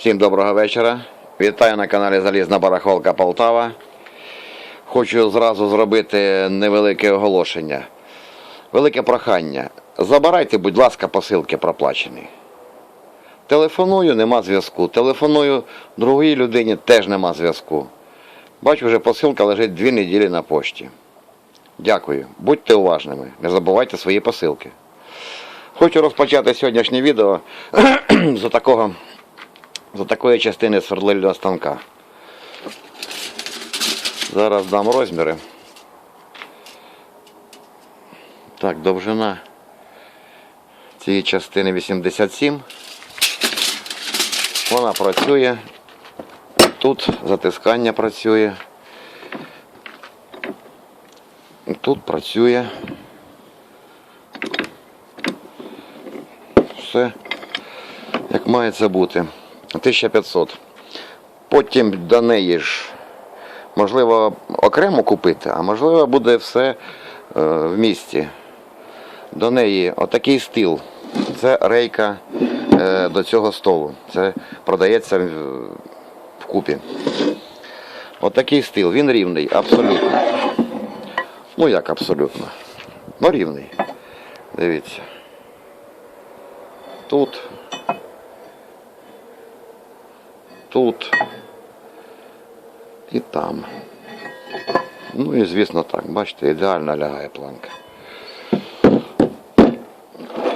Всім доброго вечора. Вітаю на каналі Залізна Барахолка Полтава. Хочу зразу зробити невелике оголошення. Велике прохання. Забирайте, будь ласка, посилки проплачені. Телефоную, нема зв'язку. Телефоную другій людині, теж нема зв'язку. Бачу, вже посилка лежить дві неділі на пошті. Дякую. Будьте уважними. Не забувайте свої посилки. Хочу розпочати сьогоднішнє відео з такого з такої частини свердлильного станка. Зараз дам розміри. Так, довжина цієї частини 87. Вона працює. Тут затискання працює. Тут працює. Все як має це бути. 1500. Потім до неї ж, можливо, окремо купити, а можливо буде все е, в місті. До неї отакий стіл. Це рейка е, до цього столу. Це продається в, в купі. Отакий стіл, він рівний, абсолютно. Ну як абсолютно? Ну рівний. Дивіться. Тут. Тут. І там. Ну і звісно так, бачите, ідеально лягає планка.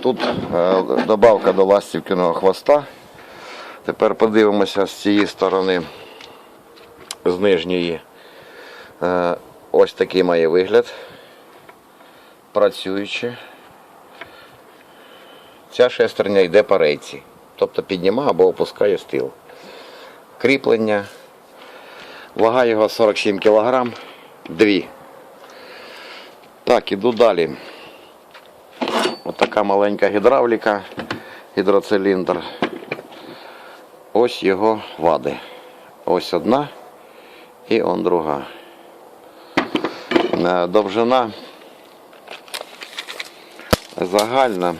Тут е, добавка до ластівкиного хвоста. Тепер подивимося з цієї сторони, з нижньої. Е, ось такий має вигляд. Працюючи. Ця шестерня йде по рейці. Тобто піднімає або опускає стіл. Кріплення. Вага його 47 кг. Дві. Так, іду далі. Отака маленька гідравліка, гідроциліндр. Ось його вади. Ось одна і он друга. Е, Довжина загальна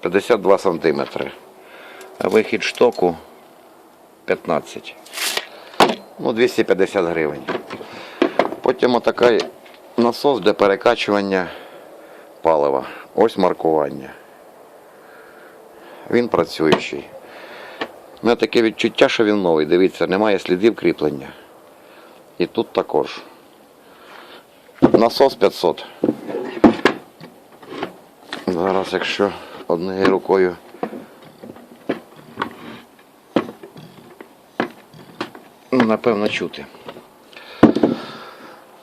52 сантиметри. Вихід штоку 15. Ну, 250 гривень. Потім отакий насос для перекачування палива. Ось маркування. Він працюючий. У мене таке відчуття, що він новий. Дивіться, немає слідів кріплення. І тут також. Насос 500. Зараз, якщо однією рукою. Ну, напевно, чути.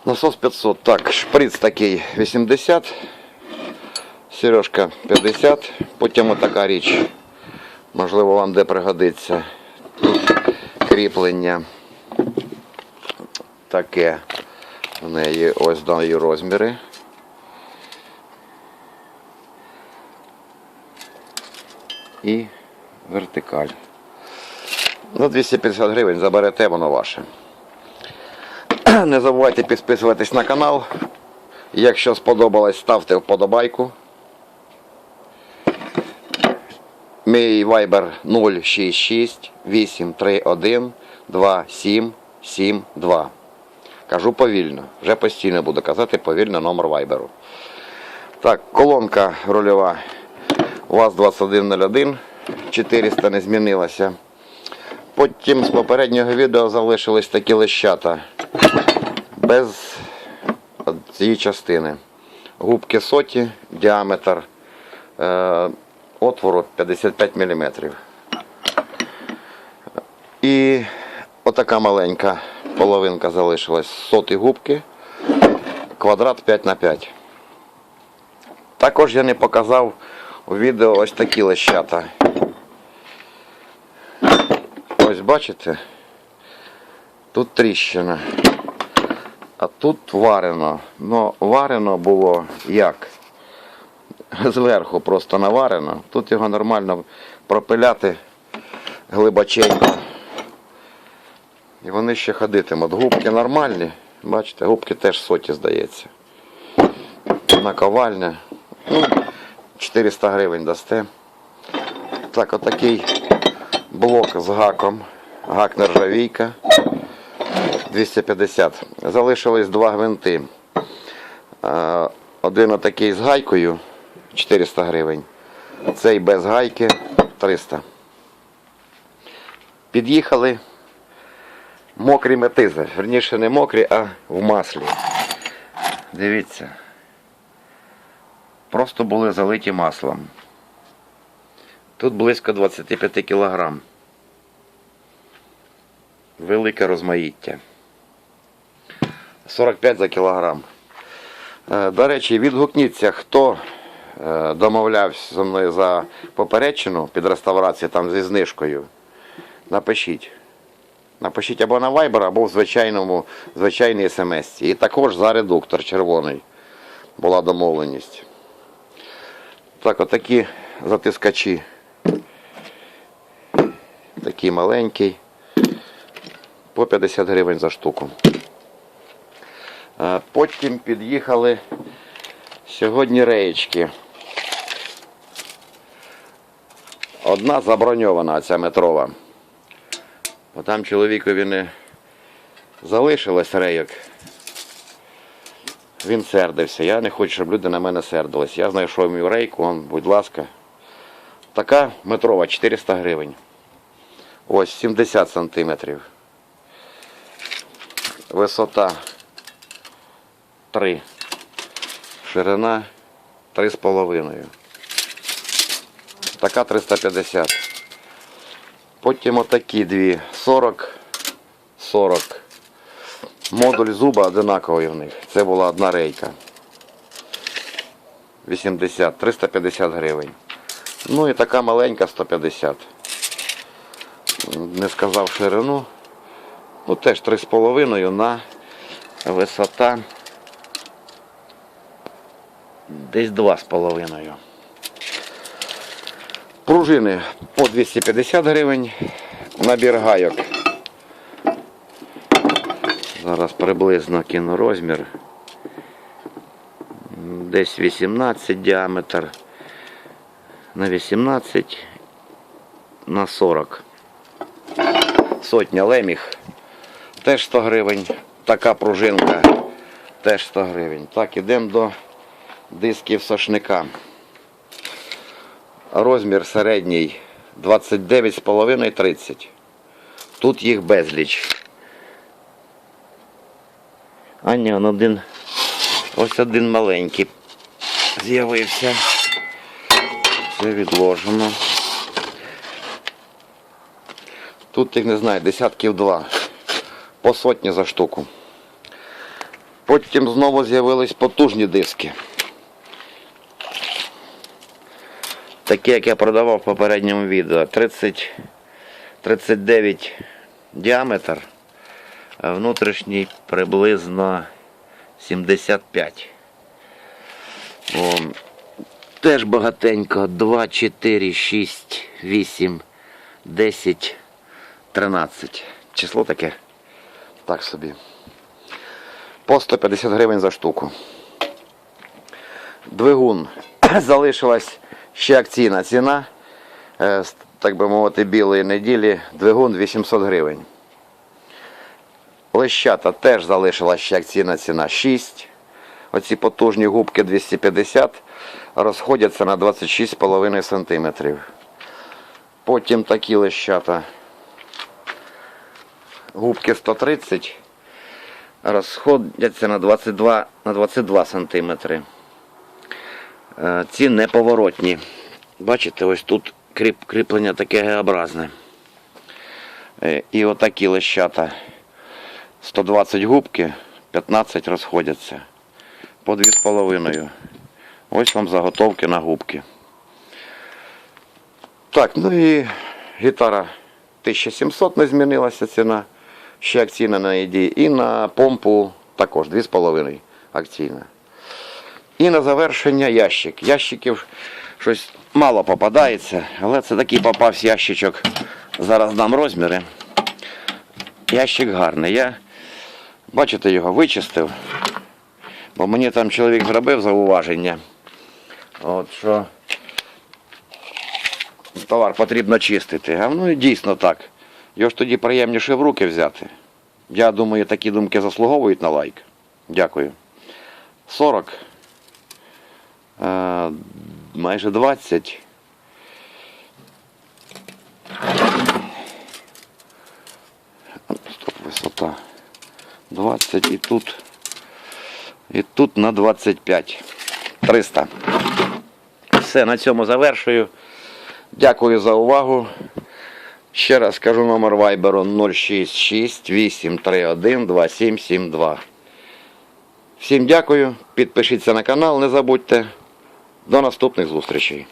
Насос 500. Так, шприц такий 80. Сережка 50. Потім отака річ. Можливо, вам де пригодиться. Тут кріплення. Таке. В неї ось дані розміри. І вертикаль. За 250 гривень заберете, воно ваше. Не забувайте підписуватись на канал. Якщо сподобалось, ставте вподобайку. Мій вайбер 066 831 2772. Кажу повільно. Вже постійно буду казати повільно номер вайберу. Так, колонка рульова УАЗ-2101. 400 не змінилася. Потім з попереднього відео залишились такі лещата. Без цієї частини. Губки соті, діаметр е, отвору 55 мм. І отака маленька половинка залишилась. Соти губки, квадрат 5 на 5 Також я не показав у відео ось такі лещата. Ось бачите? Тут тріщина. А тут варено. Ну, варено було як? Зверху просто наварено. Тут його нормально пропиляти глибоченько. І вони ще ходитимуть. Губки нормальні. Бачите, губки теж соті, здається. Наковальня. Ну, 400 гривень дасте. Так, отакий блок з гаком. Гак нержавійка. 250. Залишились два гвинти. Е, Один отакий з гайкою 400 гривень. Цей без гайки 300. Під'їхали мокрі метизи. Верніше не мокрі, а в маслі. Дивіться. Просто були залиті маслом. Тут близько 25 кілограм. Велике розмаїття. 45 за кілограм. Е, До речі, відгукніться, хто е, домовлявся зі мною за попередчину під реставрацію там зі знижкою. Напишіть. Напишіть або на Viber, або в звичайному, звичайній смс. І також за редуктор червоний була домовленість. Так, отакі затискачі. Такий маленький. По 50 гривень за штуку. Е, Потім під'їхали сьогодні реєчки. Одна заброньована, ця метрова. Бо там чоловікові не залишилось рейок. Він сердився. Я не хочу, щоб люди на мене сердились. Я знайшов мій рейку, он, будь ласка. Така метрова 400 гривень. Ось 70 сантиметрів. Висота 3. Ширина 3,5. Така 350. Потім отакі дві. 40. 40. Модуль зуба одинаковий в них. Це була одна рейка. 80, 350 гривень. Ну і така маленька 150. Не сказав ширину. Ну теж 3,5 на висота десь 2,5. Пружини по 250 гривень. Набір гайок. Зараз приблизно кину розмір. Десь 18 діаметр. На 18 на 40. Сотня леміх. Теж 100 гривень. Така пружинка. Теж 100 гривень. Так, ідемо до дисків сошника. Розмір середній 29,5 30. Тут їх безліч. А ні, он один. Ось один маленький з'явився. Це відложено. Тут їх не знаю, десятків два. По сотні за штуку. Потім знову з'явились потужні диски. Такі, як я продавав в попередньому відео. 30, 39 діаметр, а внутрішній приблизно 75. О, теж багатенько. 2, 4, 6, 8, 10, 13. Число таке. Так собі. По 150 гривень за штуку. Двигун. Залишилась ще акційна ціна. Е, Так би мовити, білої неділі. Двигун 800 гривень. Лещата теж залишилась ще акційна ціна 6. Оці потужні губки 250 розходяться на 26,5 см. Потім такі лещата. Губки 130 розходяться на 22 на 22 см. Е, Ці неповоротні. Бачите, ось тут кріп, кріплення таке Г-образне. Е, І отакі лещата. 120 губки, 15 розходяться. По 2,5. Ось вам заготовки на губки. Так, ну і гітара 1700 не змінилася ціна. Ще акційна на їді. І на помпу також 2,5 акційна. І на завершення ящик. Ящиків щось мало попадається, але це такий попався ящичок. Зараз дам розміри. Ящик гарний. Я, бачите, його вичистив. Бо мені там чоловік зробив зауваження. От що товар потрібно чистити. А ну і дійсно так. Його ж тоді приємніше в руки взяти. Я думаю, такі думки заслуговують на лайк. Дякую. 40. Е, майже 20. Стоп, висота. 20 і тут. І тут на 25. 300. Все, на цьому завершую. Дякую за увагу. Ще раз кажу номер вайберу 066 831 2772. Всім дякую. Підпишіться на канал, не забудьте. До наступних зустрічей.